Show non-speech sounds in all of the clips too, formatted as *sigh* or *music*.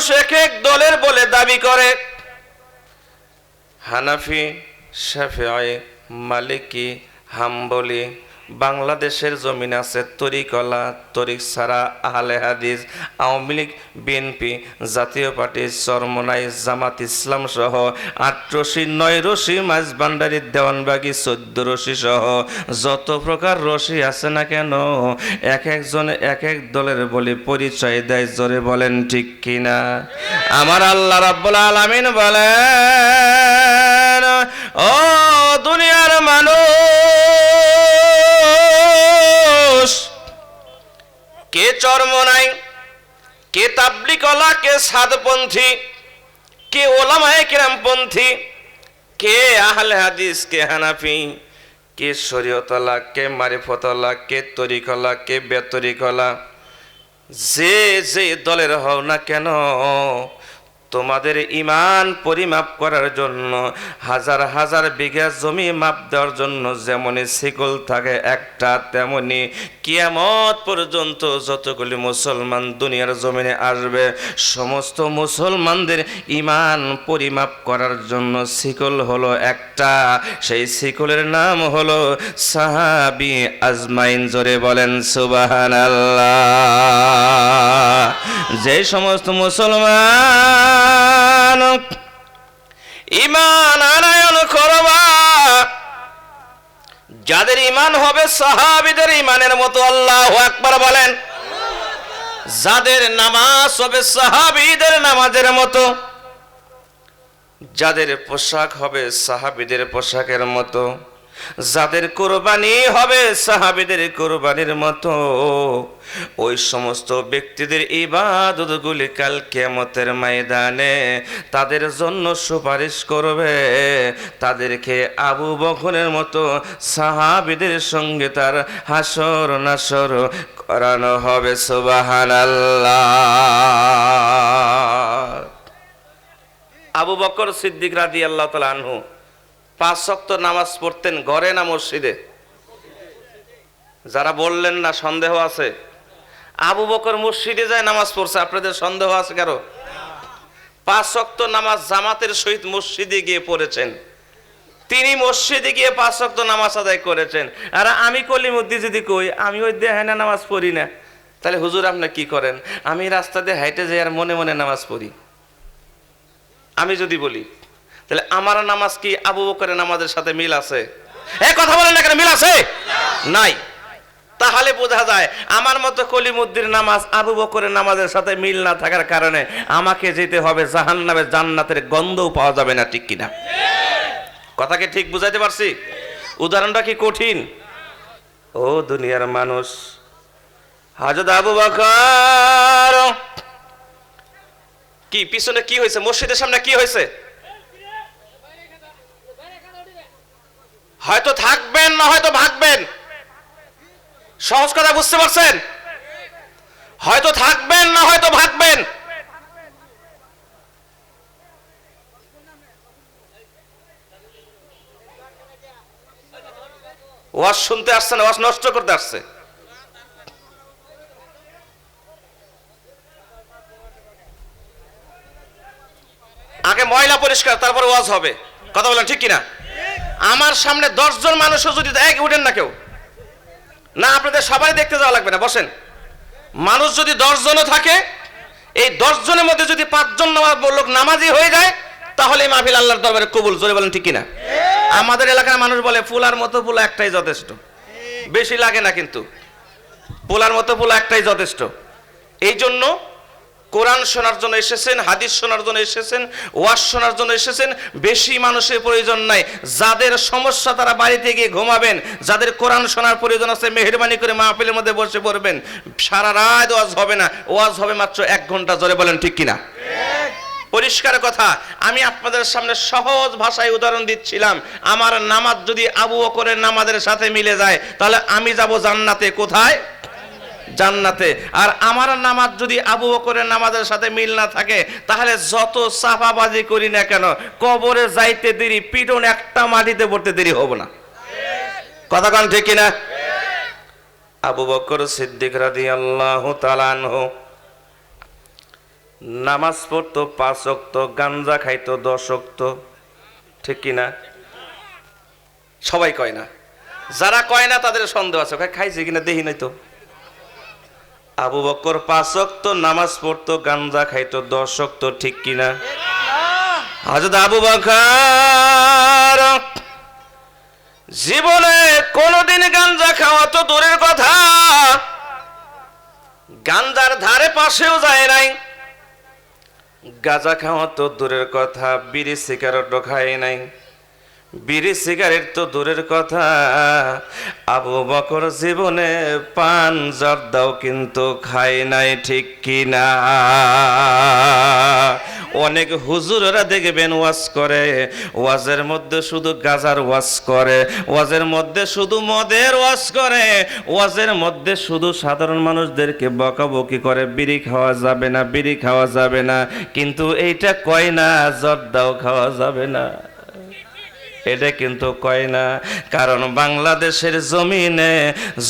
মানুষ এক এক দলের বলে দাবি করে। হানাফি শাফিআই মালিকি হাম্বলি বাংলাদেশের জমিন আছে তরিকলা, তরিক ছাড়া আহলে হাদিস, আওয়ামী লীগ, বিএনপি, জাতীয় পার্টি, চরমনাই, জামাত ইসলাম সহ আট রশি নয় রশি মাঝবান্ডারি দেওয়ানবাগি চোদ্দ রশি সহ যত প্রকার রশি আছে না কেন, এক একজন এক এক দলের বলে পরিচয় দেয়, জোরে বলেন ঠিক কিনা? আমার আল্লাহ রাব্বুল আলামিন বলেন, ও দুনিয়ার মানুষ চর্ম নাই, কে তাবলিকলা কে সাদপন্থী কে ওলামায় কিরামপন্থী কে আহলে হাদিস, কে হানাফি, কে শরীয়তলা কে মারিফতলা কে তরিকলা কে বেতরিকলা যে যে দলের হও না কেন তোমাদের ইমান পরিমাপ করার জন্য, হাজার হাজার বিঘা জমি মাপ দেওয়ার জন্য যেমনই শিকল থাকে একটা, তেমনি কিয়ামত পর্যন্ত যতগুলি মুসলমান দুনিয়ার জমিনে আসবে, সমস্ত মুসলমানদের ইমান পরিমাপ করার জন্য শিকল হলো একটা। সেই শিকলের নাম হলো সাহাবি আজমাইন, জোরে বলেন সুবাহান আল্লাহ যে সমস্ত মুসলমান ইমান। আনায়ন করবা। যাদের ইমান হবে সাহাবিদের ইমানের মতো আল্লাহ একবার বলেন। যাদের নামাজ হবে সাহাবিদের নামাজের মতো। যাদের পোশাক হবে সাহাবিদের পোশাকের মতো। যাদের কোরবানি হবে, সাহাবিদের কোরবানির মতো। ওই সমস্ত ব্যক্তিদের ইবাদতগুলি কাল কেমতের ময়দানে তাদের জন্য সুপারিশ করবে। তাদেরকে আবু বখরের মতো সাহাবিদের সঙ্গে তার হাসর নাসর করানো হবে সুবাহান আবু বকর সিদ্দিক রাদি আল্লাহ তালা আনহু পাঁচ শক্ত নামাজ পড়তেন ঘরে না মসজিদে? যারা বললেন না, সন্দেহ আছে? আবু বকর মসজিদে যায় নামাজ পড়ছে, আপনাদের সন্দেহ আছে কারও? পাঁচ শক্ত নামাজ জামাতের সহিত মসজিদে গিয়ে পড়েছেন। তিনি মসজিদে গিয়ে পাঁচ শক্ত নামাজ আদায় করেছেন। আর আমি কলিমুদ্দি যদি কই, আমি ওই দেহে না নামাজ পড়ি না। তাহলে হুজুর আপনি কি করেন? আমি রাস্তা দিয়ে হাইটে যাই আর মনে মনে নামাজ পড়ি। আমি যদি বলি তাহলে আমার নামাজ কি আবু বকরের নামাজের সাথে মিল আছে? এ কথা বলেন না কেন, মিল আছে? নাই। তাহলে বোঝা যায়, আমার মতো কলিমুদ্দির নামাজ আবু বকরের নামাজের সাথে মিল না থাকার কারণে আমাকে যেতে হবে জাহান্নামে জান্নাতের গন্ধও পাওয়া যাবে না, ঠিক কিনা? কথাকে ঠিক বুঝাইতে পারছি? উদাহরণটা কি কঠিন? ও দুনিয়ার মানুষ হাজত আবু বকর। কি, পিছনে কি হয়েছে? মসজিদের সামনে কি হয়েছে? হয়তো থাকবেন না, হয়তো ভাগবেন। সহজ কথা বুঝতে পারছেন? হয়তো থাকবেন না, হয়তো ভাগবেন। ওয়াজ শুনতে আসছে না, ওয়াজ নষ্ট করতে আসছে। আগে ময়লা পরিষ্কার, তারপর ওয়াজ হবে। কথা বলেন ঠিক কিনা? আমার সামনে দশজন মানুষও যদি দেয় উঠেন না কেউ। না, আপনাদের সবাই দেখতে যাওয়া লাগবে না, বসেন। মানুষ যদি দশজনও থাকে, এই দশজনের মধ্যে যদি পাঁচজন লোক নামাজি হয়ে যায়, তাহলে মাহফিল আল্লাহর দরবারে কবুল, জোরে বলেন ঠিক কিনা? আমাদের এলাকার মানুষ বলে, ফুলার মতো ফুলা একটাই যথেষ্ট। বেশি লাগে না কিন্তু। পোলার মতো পোলা একটাই যথেষ্ট। এই জন্য কোরআন শোনার জন্য এসেছেন, হাদিস শোনার জন্য এসেছেন, ওয়াজ শোনার জন্য এসেছেন, বেশি মানুষের প্রয়োজন নাই। যাদের সমস্যা তারা বাড়িতে গিয়ে ঘুমাবেন, যাদের কোরআন শোনার প্রয়োজন আছে, মেহরবানি করে মাহফিলের মধ্যে বসে পড়বেন। সারা রাত ওয়াজ হবে না, ওয়াজ হবে মাত্র এক ঘণ্টা, জোরে বলেন ঠিক কিনা? পরিষ্কার কথা, আমি আপনাদের সামনে সহজ ভাষায় উদাহরণ দিচ্ছিলাম। আমার নামাজ যদি আবু বকরের নামাজের সাথে মিলে যায়, তাহলে আমি যাব জান্নাতে, কোথায়? জান্নাতে। আর আমার নামাজ যদি আবু বকরের নামাজের সাথে মিল না থাকে, তাহলে যত সাফাবাজি করি না কেন, কবরে যাইতে দেরি, পিটন একটা মাটিতে পড়তে দেরি হব না। কথা কান ঠিক কিনা? আবু বকর সিদ্দিক রাদিয়াল্লাহু তাআলা আনহু নামাজ পড়তো পাঁচ অক্ত গাঞ্জা খাইতো দশ অক্ত ঠিক কি না সবাই কয় না। যারা কয় না তাদের সন্দেহ আছে খাইছে কিনা দেখি নাই তো। আবু বক্কর পাঁচ অক্ত নামাজ পড়তো, গাঞ্জা খাইতো, দশ অক্ত ঠিক কিনা? হজরত আবু বকর, জীবনে কোনোদিন গাঞ্জা খাওয়া তো দূরের কথা। গাঞ্জার ধারে পাশেও যায় নাই। গাঁজা খাওয়া তো দূরের কথা, বিড়ি, সিগারেটও খায় নাই। বিড়ি সিগারেট তো দূরের কথা। আবু বকর জীবনে পান জর্দাও কিন্তু খায় নাই, ঠিক কিনা? অনেক হুজুরেরা দেখবেন ওয়াজ করে, ওয়াজের মধ্যে শুধু গাজার ওয়াজ করে, ওয়াজের মধ্যে শুধু মদের ওয়াজ করে, ওয়াজের মধ্যে শুধু সাধারণ মানুষদেরকে বকাবকি করে, বিড়ি খাওয়া যাবে না, বিড়ি খাওয়া যাবে না। কিন্তু এইটা কয় না, জর্দাও খাওয়া যাবে না। এটা কিন্তু কয় না, কারণ বাংলাদেশের জমিনে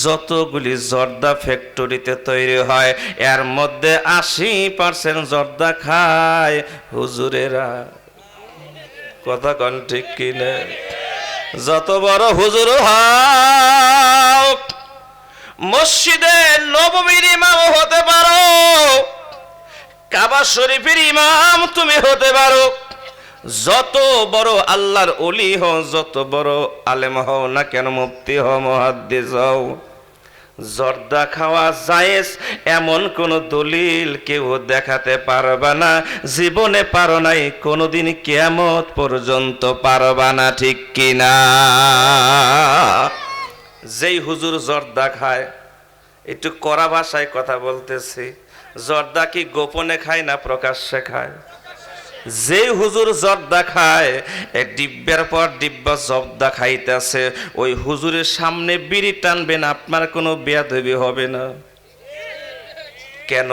যতগুলি জর্দা ফ্যাক্টরিতে তৈরি হয়, এর মধ্যে আশি পার্সেন্ট জর্দা খায় হুজুরেরা। কথা কন ঠিক কিনে? যত বড় হুজুর হোক মসজিদে নবমীর ইমাম হতে পারো, কাবা শরীফের ইমাম তুমি হতে পারো। যত বড় আল্লাহর অলি হও, যত বড় আলেম হও না কেন মুফতি হও, মহাদ্দিস হও। জর্দা খাওয়া জায়েজ, এমন কোন দলিল কেউ দেখাতে পারবা না। জীবনে পারো নাই, কোনোদিন কেয়ামত পর্যন্ত পারবা না, ঠিক কিনা? যেই হুজুর জর্দা খায়, একটু কড়া ভাষায় কথা বলতেছি। জর্দা কি গোপনে খায় না প্রকাশ্যে খায়? যে হুজুর জর্দা খায় এক ডিব্বার পর ডিব্বা জর্দা খাইতেছে, ওই হুজুরের সামনে বিড়ি টানবেন আপনার কোনো বেয়াদবি হবে না। কেন?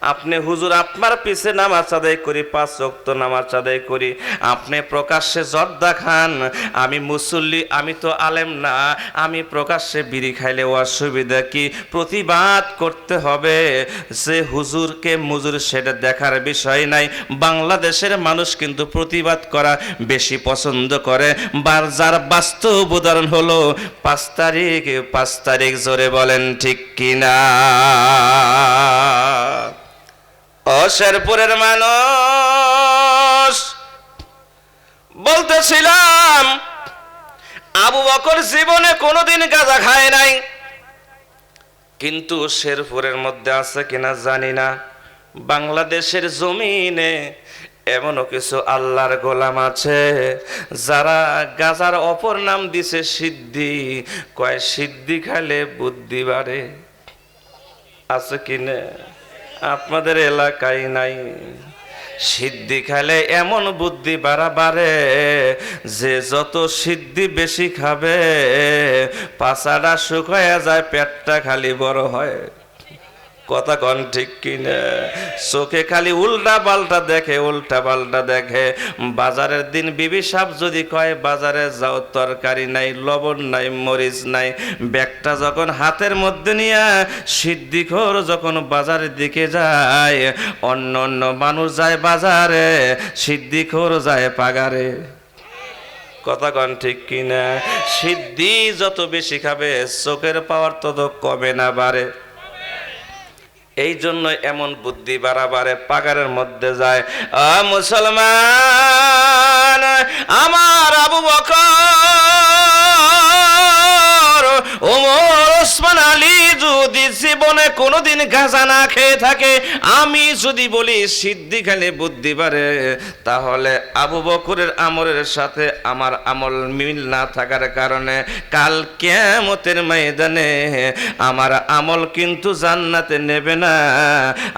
আপনি হুজুর, আপনার পিছে নামাজ আদায় করি, পাঁচ রক্ত নামাজ আদায় করি। আপনি প্রকাশ্যে জর্দা খান, আমি মুসল্লি, আমি তো আলেম না, আমি প্রকাশ্যে বিড়ি খাইলে অসুবিধা কি? প্রতিবাদ করতে হবে। যে হুজুরকে মুজুর, সেটা দেখার বিষয় নাই। বাংলাদেশের মানুষ কিন্তু প্রতিবাদ করা বেশি পছন্দ করে। বার যার বাস্তব উদাহরণ হলো, পাঁচ তারিখ পাঁচ তারিখ জোরে বলেন ঠিক কিনা? ও শেরপুরের মানুষ, বলতেছিলাম, আবু বকর জীবনে কোনোদিন গাঁজা খায় নাই। কিন্তু শেরপুরের মধ্যে আছে কিনা জানি না। বাংলাদেশের জমিনে এমনও কিছু আল্লাহর গোলাম আছে, যারা গাজার অপর নাম দিছে সিদ্ধি কয় সিদ্ধি খাইলে বুদ্ধি বাড়ে। আছে কিনা? আপনাদের এলাকায় নাই। সিদ্ধি খেলে এমন বুদ্ধি বাড়াবারে যে যত সিদ্ধি বেশি খাবে পাছাটা শুকাইয়া যায়, পেটটা খালি বড় হয়। কথা কন ঠিক কিনা? চোখে খালি উল্টা পাল্টা দেখে, উল্টা পাল্টা দেখে। বাজারের দিন বিবি সাপ যদি কয়, বাজারে যাও, তরকারি নাই, লবণ নাই, মরিচ নাই। ব্যাগটা যখন হাতের মধ্যে নিয়ে সিদ্ধিখোর যখন বাজারের দিকে যায়, অন্য অন্য মানুষ যায় বাজারে সিদ্ধিখোর যায় পাগারে। কথা কন ঠিক কিনা? সিদ্ধি যত বেশি খাবে, চোখের পাওয়ার তত কমে না বাড়ে। এই জন্য এমন বুদ্ধি বারাবারে পাগারের মধ্যে যায়। মুসলমান আমার আবু বকর ওমর ওসমান আলী যদি জীবনে কোনোদিন গাঁজা না খেয়ে থাকে, আমি যদি বলি সিদ্ধি খেলে বুদ্ধি বাড়ে তাহলে আবু বকরের আমলের সাথে আমার আমল মিল না থাকার কারণে কাল কেমতের ময়দানে আমার আমল কিন্তু জান্নাতে নেবে না,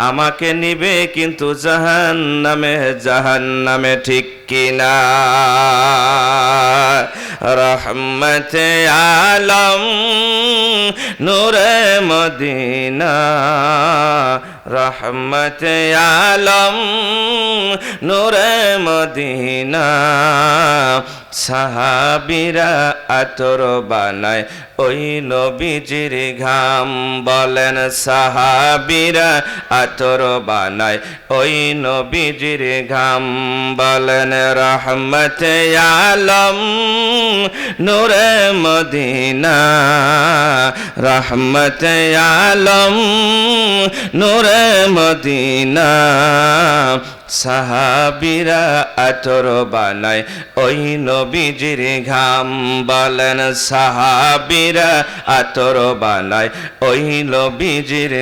আমাকে নিবে কিন্তু জাহান নামে জাহান নামে ঠিক কিনা রহমত আলম নূরে মদিনা রহমত আলম নূরে মদিনা সাহাবিরা আতর বানায়। ওই নবীজির ঘাম বলেন, সাহাবিরা আতর বানায়। ওই নবীজির ঘাম বলেন, রহমত আলম নূরে মদিনা। রহমত আলম নূরে মদিনা। সাহাবিরা আতর বানায়। ওই নবীজির ঘাম বলেন সাহাবিরা আতর বানায়। ওই নবীজির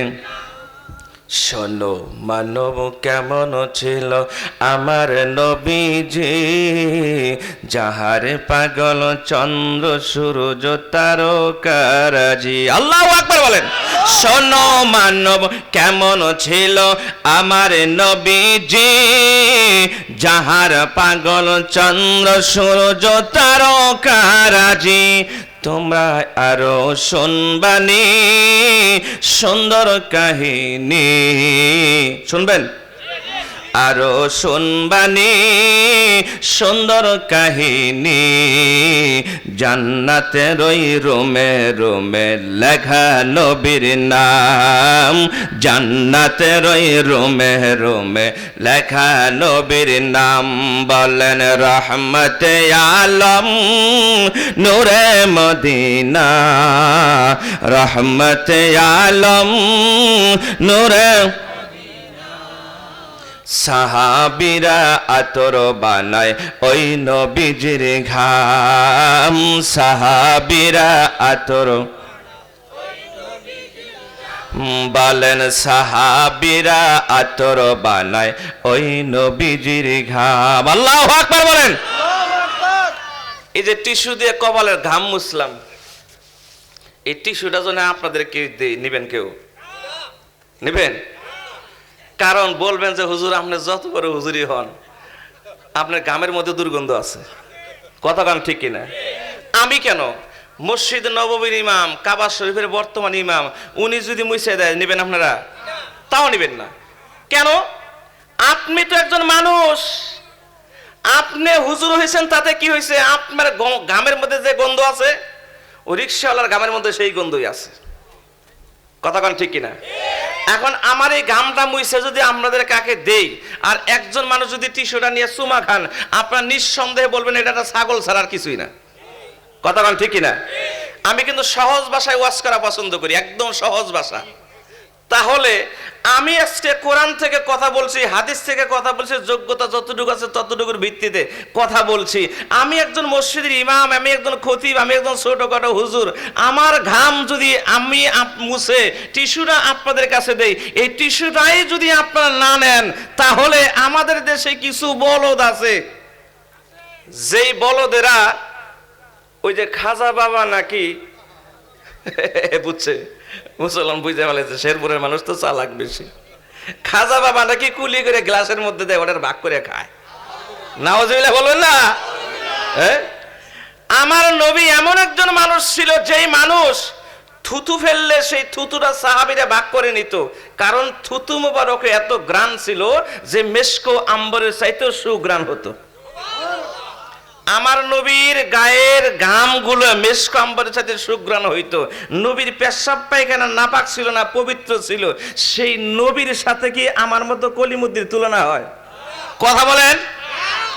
শোনো, মানব কেমন ছিল? আমার নবীজি, যাহার পাগল চন্দ্র, সূর্য, তারকারাজি। আল্লাহ আকবার বলেন, শোনো, মানব কেমন ছিল? আমার নবীজি, যাহার পাগল চন্দ্র, সূর্য তারকারাজি তোমরা আরও শুনবানি সুন্দর কাহিনী। শুনবেন? আরও শুনবানি, সুন্দর কাহিনী। জান্নাতের ওই রোমে রোমে লেখা নবীর নাম। জান্নাতের ওই রোমে রোমে লেখা নবীর নাম বলেন রহমতে আলম নূরে মদিনা। রহমতে আলম নূরে সাহাবিরা আতর বানায়, ওই নবীজির ঘাম। সাহাবিরা আতর বলেন, সাহাবিরা আতর বানায়, ওই নবীজির ঘাম। আল্লাহ আকবার বলেন। এই যে টিস্যু দিয়ে কপালের ঘাম মুসলাম এই টিস্যুটা জন্য আপনাদের কেউ নিবেন কেউ? নিবেন? কারণ বলবেন যে হুজুর, আপনি যত বড় হুজুরি হন, আপনার গ্রামের মধ্যে দুর্গন্ধ আছে। কথা গান ঠিক কিনা? আমি কেন? মসজিদ নববীর ইমাম, কাবা শরীফের বর্তমান ইমাম, উনি যদি মুছে দেয়, নেবেন আপনারা? তাও নেবেন না। কেন? আপনি তো একজন মানুষ। আপনি হুজুর হয়েছেন, তাতে কি হয়েছে? আপনার গ- গ্রামের মধ্যে যে গন্ধ আছে, ও রিক্সাওয়ালার গ্রামের মধ্যে সেই গন্ধই আছে। কথা কন ঠিক কিনা? এখন আমার এই গামটা মুইছে যদি আমাদের কাকে দেই, আর একজন মানুষ যদি টিস্যুটা নিয়ে চুমা খান, আপনার নিঃসন্দেহে বলবেন, এটা একটা ছাগল ছাড়ার কিছুই না। কথা বল ঠিক না আমি কিন্তু সহজ ভাষায় ওয়াজ করা পছন্দ করি, একদম সহজ ভাষা। তাহলে আমি আজকে কোরআন থেকে কথা বলছি, হাদিস থেকে কথা বলছি, যোগ্যতা যতটুকু আছে ততটুকুর ভিত্তিতে কথা বলছি। আমি একজন মসজিদের ইমাম, আমি একজন খতিব, আমি একজন ছোটখাটো হুজুর। আমার ঘাম যদি আমি মুছে, টিস্যুটা আপনাদের কাছে দেই, এই টিস্যুটাই যদি আপনারা না নেন, তাহলে আমাদের দেশে কিছু বলদ আছে। যেই বলদেরা ওই যে খাজা বাবা নাকি, *laughs* বুঝছে? মুসলমান বুঝতে পারছে শেরপুরের মানুষ তো চালাক বেশি। খাজা বাবা নাকি কুলি করে গ্লাসের মধ্যে দেয়, ওটার ভাগ করে খায়। নাওয়াজিবিল্লাহ বলবেন না? হ্যাঁ? আমার নবী এমন একজন মানুষ ছিল যেই মানুষ থুতু ফেললে সেই থুতুটা সাহাবিরা ভাগ করে নিত। কারণ থুতু মোবারকে এত গ্রান ছিল যে মেসকো আম্বরের চাইতেও সুগ্রান হতো। আমার নবীর গায়ের ঘামগুলো মেসকম্বরের সাথে সুগ্রাণ হইতো। নবীর পেশাব পায়খানা নাপাক ছিল না, পবিত্র ছিল। সেই নবীর সাথে কি আমার মতো কলিমুদ্দির তুলনা হয়? কথা বলেন।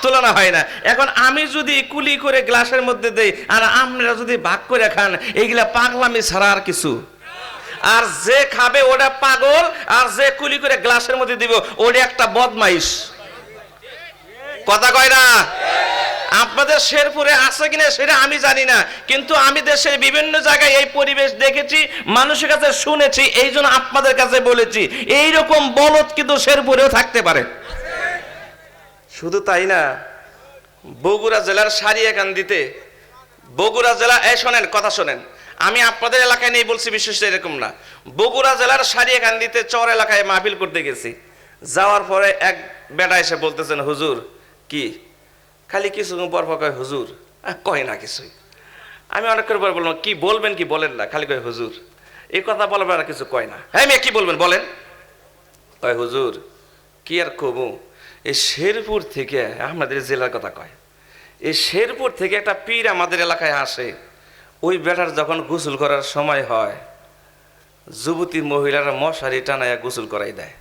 তুলনা হয় না। এখন আমি যদি কুলি করে গ্লাসের মধ্যে দেই, আর আপনারা যদি ভাগ করে খান, এইগুলা পাগলামি ছাড়া আর কিছু। আর যে খাবে ওটা পাগল, আর যে কুলি করে গ্লাসের মধ্যে দিব, ওটা একটা বদমাইশ। কথা কয় না? আপনাদের শেরপুরে আছে কিনা সেটা আমি জানি না। কিন্তু আমি দেশের বিভিন্ন জায়গায় এই পরিবেশ দেখেছি, মানুষের কাছে শুনেছি, এই জন্য আপনাদের কাছে বলেছি এই রকম বলদ কিন্তু শেরপুরেও থাকতে পারে। শুধু তাই না, বগুড়া জেলার সারিয়া সারিয়াকান্দিতে, বগুড়া জেলা, এই শোনেন, কথা শোনেন, আমি আপনাদের এলাকায় নেই বলছি বিশেষ এরকম না। বগুড়া জেলার সারিয়া সারিয়াকান্দিতে চর এলাকায় মাহফিল করতে গেছি। যাওয়ার পরে এক বেটা এসে বলতেছেন, হুজুর, কি? খালি কিছু পর কয়, হুজুর কয় না কিছুই? আমি অনেক করে পরে বললাম, কি বলবেন কি বলেন না? খালি কয়, হুজুর এই কথা বলবেন আর কিছু কয় না। হ্যাঁ মেয়ে, কি বলবেন, বলেন? কয়, হুজুর, কি আর কবু এই শেরপুর থেকে আমাদের জেলার কথা কয়। এই শেরপুর থেকে একটা পীর আমাদের এলাকায় আসে। ওই বেটার যখন গোসল করার সময় হয় যুবতী মহিলারা মশারি টানায়া গোসল করাই দেয়।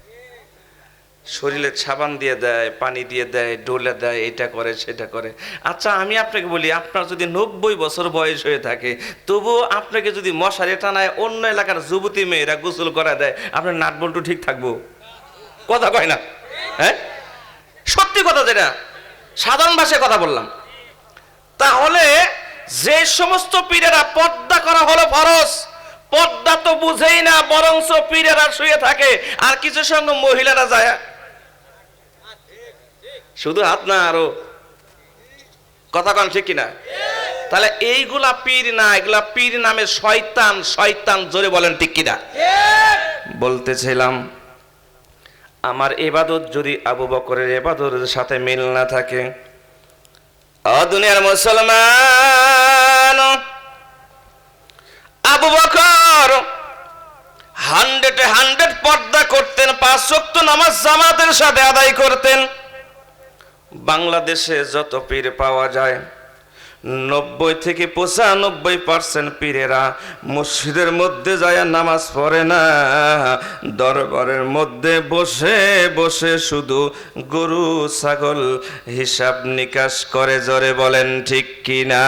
শরীরে সাবান দিয়ে দেয়, পানি দিয়ে দেয়, ডোলে দেয়, এটা করে, সেটা করে। আচ্ছা আমি আপনাকে বলি, আপনার যদি নব্বই বছর বয়স হয়ে থাকে, তবুও আপনাকে যদি মশারি টানায় অন্য এলাকার যুবতী মেয়েরা গোসল করা দেয়, আপনার নাট বল্টু ঠিক থাকব? কথা কয় না? হ্যাঁ? সত্যি কথা যেটা, সাধারণ ভাষায় কথা বললাম। তাহলে যে সমস্ত পীরেরা পর্দা করা হলো ফরজ, পর্দা তো বুঝেই না বরংস পীরেরা শুয়ে থাকে, আর কিছু সঙ্গে মহিলারা যায় শুধু হাত না, আরও কথা কন ঠিক কিনা? তাহলে এইগুলা পীর না, এগুলা পীর নামে শয়তান শয়তান জোরে বলেন ঠিক কিনা? বলতেছিলাম আমার এবাদত যদি আবু বকরের এবাদতের সাথে মিল না থাকে দুনিয়ার মুসলমান, আবু বকর হান্ড্রেডে হান্ড্রেড পর্দা করতেন, পাঁচ নামাজ জামাতের সাথে আদায় করতেন বাংলাদেশে যত পীর পাওয়া যায়, নব্বই থেকে পঁচানব্বই পার্সেন্ট পীরেরা মসজিদের মধ্যে যায়, নামাজ পড়ে না। দরবারের মধ্যে বসে বসে শুধু গরু, ছাগল হিসাব নিকাশ করে, জরে বলেন ঠিক কিনা?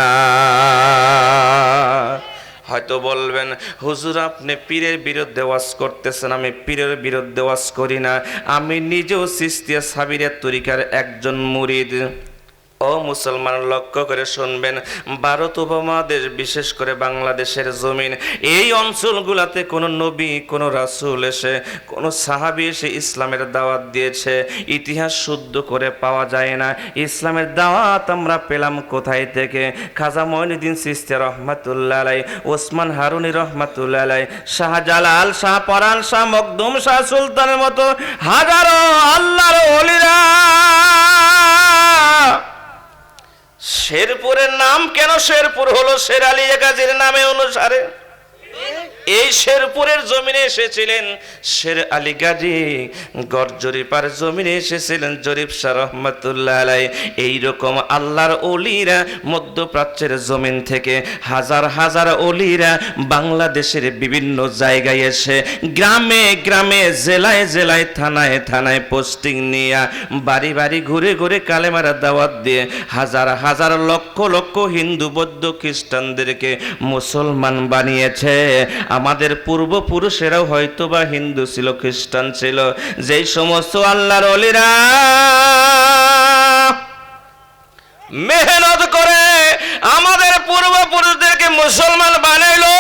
হয়তো বলবেন, হুজুর, আপনি পীরের বিরুদ্ধে ওয়াজ করতেছেন, আমি পীরের বিরুদ্ধে ওয়াজ করি না। আমি নিজেও সিস্তিয়া সাবিরের তরিকার একজন মুরিদ। ও মুসলমান, লক্ষ্য করে শুনবেন। ভারত উপমহাদেশ, বিশেষ করে বাংলাদেশের জমিন। এই অঞ্চলগুলাতে কোনো নবী, কোনো রাসূল এসে, কোনো সাহাবি এসে ইসলামের দাওয়াত দিয়েছে। ইতিহাস শুদ্ধ করে পাওয়া যায় না। ইসলামের দাওয়াত আমরা পেলাম কোথায় থেকে? খাজা মঈনুদ্দিন সিস্তি রহমাতুল্লাহ আলাই ওসমান হারুনি রহমাতুল্লাহ আলাই শাহজালাল শাহ পরান শাহ মকদুম শাহ সুলতানের মতো হাজারো আল্লাহর ওলিরা। শেরপুরের নাম কেন শেরপুর হলো? শের আলী গাজীর নামে অনুসারে। এই শেরপুরের জমিনে এসেছিলেন শের আলী গাজী। গড় জরিপার জমিনে এসেছিলেন জরিফ শাহ রহমতুল্লাহ আলাই। এইরকম আল্লাহর অলিরা মধ্যপ্রাচ্যের জমিন থেকে হাজার হাজার অলিরা বাংলাদেশের বিভিন্ন জায়গায় এসে গ্রামে গ্রামে, জেলায় জেলায়, থানায় থানায় পোস্টিং নিয়ে বাড়ি বাড়ি ঘুরে ঘুরে কালেমারা দাওয়াত দিয়ে হাজার হাজার লক্ষ লক্ষ হিন্দু, বৌদ্ধ খ্রিস্টানদেরকে মুসলমান বানিয়েছে। আমাদের পূর্বপুরুষেরাও হয়তো বা হিন্দু ছিল খ্রিস্টান ছিল। যেই সমস্ত আল্লাহর অলিরা মেহনত করে আমাদের পূর্বপুরুষদেরকে মুসলমান বানাইলো।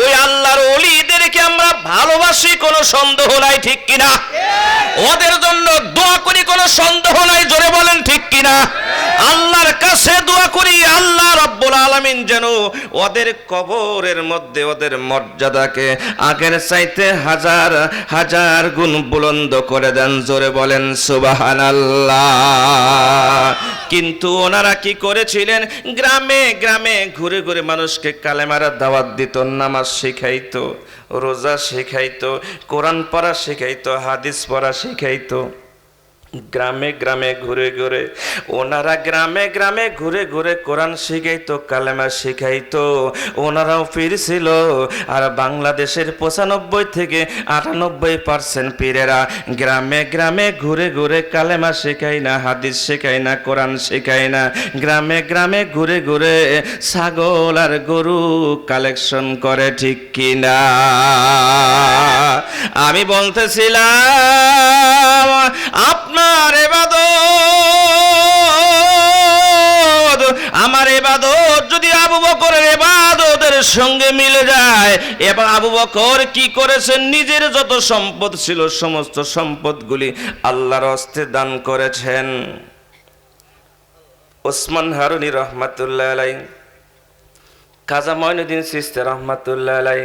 ওই আল্লাহর অলিদেরকে আমরা ভালোবাসি, কোনো সন্দেহ নাই, ঠিক কিনা? ওদের জন্য দোয়া করি, কোনো সন্দেহ নাই, জোরে বলেন, ঠিক কিনা? আল্লাহর কাছে দোয়া করি, আল্লাহ রব্বুল আলামিন যেন ওদের কবরের মধ্যে ওদের মর্যাদাকে আগের চাইতে হাজার হাজার গুণ বুলন্দ করে দেন, জোরে বলেন, সুবহানাল্লাহ। কিন্তু ওনারা কি করেছিলেন? গ্রামে গ্রামে গ্রামে ঘুরে ঘুরে মানুষকে কালেমারা দাওয়াত দিত, নামাজ শেখাইত, রোজা শেখাইত, কোরআন পড়া শেখাইত, হাদিস পড়া শিখাইতো। গ্রামে গ্রামে ঘুরে ঘুরে, ওনারা গ্রামে গ্রামে ঘুরে ঘুরে কোরআন শিখাইতো, কালেমা শিখাইতো, ওনারাও ফিরছিল আর বাংলাদেশের পঁচানব্বই থেকে আটানব্বই পার্সেন্ট পীরেরা গ্রামে গ্রামে ঘুরে ঘুরে কালেমা শেখায় না, হাদিস শেখায় না, কোরআন শেখায় না। গ্রামে গ্রামে ঘুরে ঘুরে ছাগল আর গরু কালেকশন করে ঠিক কিনা? আমি বলতেছিলাম আপনার এবাদত, আমার এবাদত যদি আবু বকরের এবাদতের সঙ্গে মিলে যায়, এবার আবু বকর কি করেছেন নিজের যত সম্পদ ছিল, সমস্ত সম্পদগুলি আল্লাহর হস্তে দান করেছেন। ওসমান হারুনি রহমাতুল্লাহ আলাই কাজা মঈনুদ্দিন সিস্তে রহমাতুল্লাহ আলাই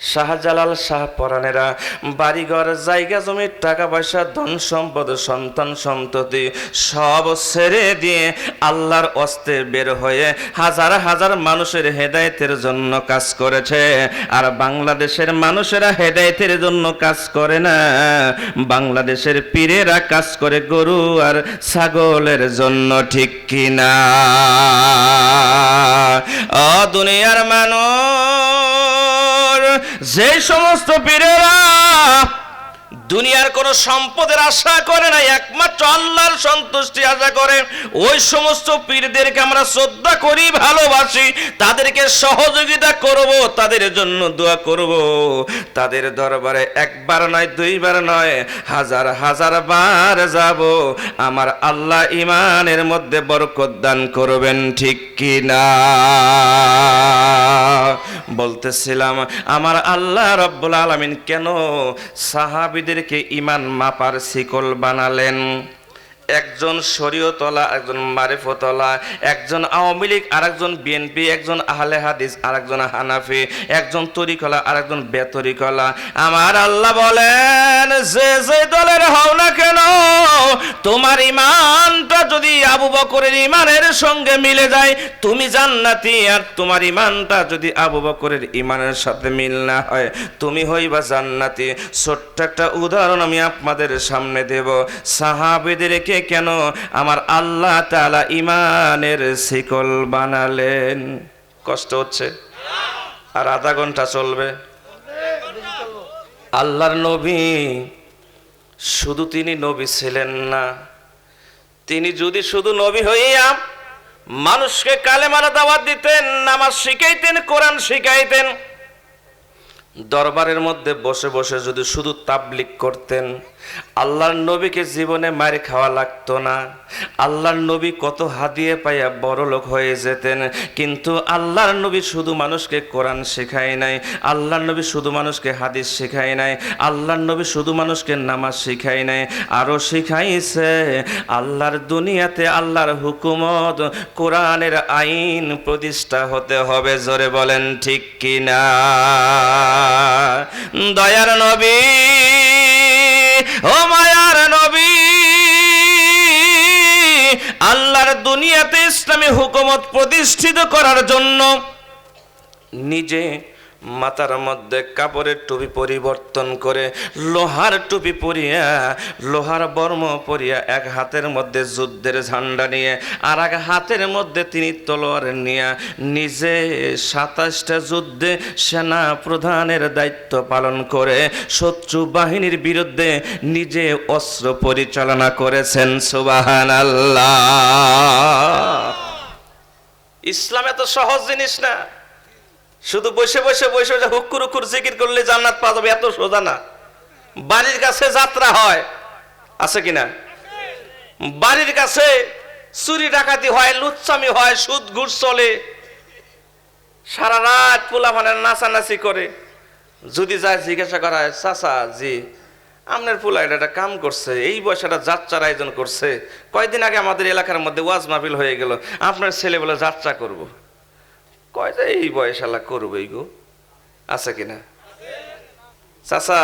শাহজালাল শাহ পরানেরা, বাড়িঘর, জায়গা জমি টাকা পয়সা, ধন সম্পদ, সন্তান সন্ততি সব ছেড়ে দিয়ে আল্লাহর অস্তে বের হয়ে হাজার হাজার মানুষের হেদায়েতের জন্য কাজ করেছে। আর বাংলাদেশের মানুষেরা হেদায়েতের জন্য কাজ করে না। বাংলাদেশের পীরেরা কাজ করে গরু আর ছাগলের জন্য ঠিক কিনা। অ, দুনিয়ার মানুষ! যে সমস্ত পীরেরা দুনিয়ার কোনো সম্পদের আশা করে না একমাত্র আল্লাহর সন্তুষ্টি আশা করে। ওই সমস্ত পীরদেরকে আমরা শ্রদ্ধা করি, ভালোবাসি, তাদেরকে সহযোগিতা করব, তাদের জন্য দোয়া করব। তাদের দরবারে একবার নয়, দুইবার নয়, হাজার হাজার বার যাব। আমার আল্লাহ ইমানের মধ্যে বরকত দান করবেন, ঠিক কি না বলতেছিলাম, আমার আল্লাহ রব্বুল আলামিন কেন সাহাবিদেরকে ইমান মাপার শিকল বানালেন। একজন শরীয়তলা, একজন মারিফতলা, একজন আওয়ামী লীগ আর একজন বিএনপি, একজন আহলে হাদিস আর একজন হানাফি, একজন তরিকলা, আরেকজন বেতরিকলা। আমার আল্লাহ বলেন, যে যে দলের হও না কেন, তোমার ইমানটা যদি আবু বকরের ইমানের সঙ্গে মিলে যায়, তুমি জান্নাতি, আর তোমার ইমানটা যদি আবু বকরের ইমানের সাথে মিল না হয়, তুমি হইবা জান্নাতি। ছোট্ট একটা উদাহরণ আমি আপনাদের সামনে দেব। সাহাবিদেরকে কেন আমার আল্লাহ তাআলা ইমানের শিকল বানালেন? কষ্ট হচ্ছে। আর আধা ঘণ্টা চলবে। আল্লাহর নবী শুধু তিনি নবী ছিলেন না। তিনি যদি শুধু নবী হইয়া মানুষকে কালেমারা দাওয়াত দিতেন, নামাজ শিখাইতেন, কোরআন শিখাইতেন, দরবারের মধ্যে বসে বসে যদি শুধু তাবলিক করতেন আল্লাহর নবীকে জীবনে মার খাওয়া লাগতো না। আল্লাহর নবী কত হাদিয়ে পাইয়া বড় লোক হয়ে যেতেন। কিন্তু আল্লাহর নবী শুধু মানুষকে কোরআন শেখায় নাই, আল্লাহর নবী শুধু মানুষকে হাদিস শেখায় নাই, আল্লাহর নবী শুধু মানুষকে নামাজ শিখায় নাই। আরও শিখাইছে, আল্লাহর দুনিয়াতে আল্লাহর হুকুমত, কোরআনের আইন প্রতিষ্ঠা হতে হবে, জোরে বলেন ঠিক কিনা? দয়ার নবী ও মায়ার নবী আল্লাহর দুনিয়াতে ইসলামী হুকুমত প্রতিষ্ঠিত করার জন্য নিজে মাথার মধ্যে কাপড়ের টুপি পরিবর্তন করে লোহার টুপি পরিয়া, লোহার বর্ম পরিয়া এক হাতের মধ্যে যুদ্ধের ঝান্ডা নিয়ে আর এক হাতের মধ্যে তিনি তলোয়ার নিয়ে নিজে সাতাশটা যুদ্ধে সেনা প্রধানের দায়িত্ব পালন করে শত্রু বাহিনীর বিরুদ্ধে নিজে অস্ত্র পরিচালনা করেছেন। সুবাহান আল্লাহ ইসলাম এত সহজ জিনিস না। শুধু বসে বসে বসে বসে হুক্কুর হুকুর জিকির করলে জান্নাত পাওয়া যাবে, এত সোজা না। বাড়ির কাছে যাত্রা হয়, আছে কিনা? বাড়ির কাছে চুরি ডাকাতি হয়, লুচ্ছামি হয়, সুদ ঘুষ চলে। সারা রাত পোলা মানে নাচানাচি করে। যদি যায় জিজ্ঞাসা করা হয়, চাচা, জি, আপনার পোলা এটা একটা কাম করছে, এই বয়সটা যাত্রার আয়োজন করছে। কয়দিন আগে আমাদের এলাকার মধ্যে ওয়াজ মাহফিল হয়ে গেল, আপনার ছেলে বলে যাত্রা করব। কয় যে এই বয়স আল্লাহ করব এই গো? আছে কিনা? চাচা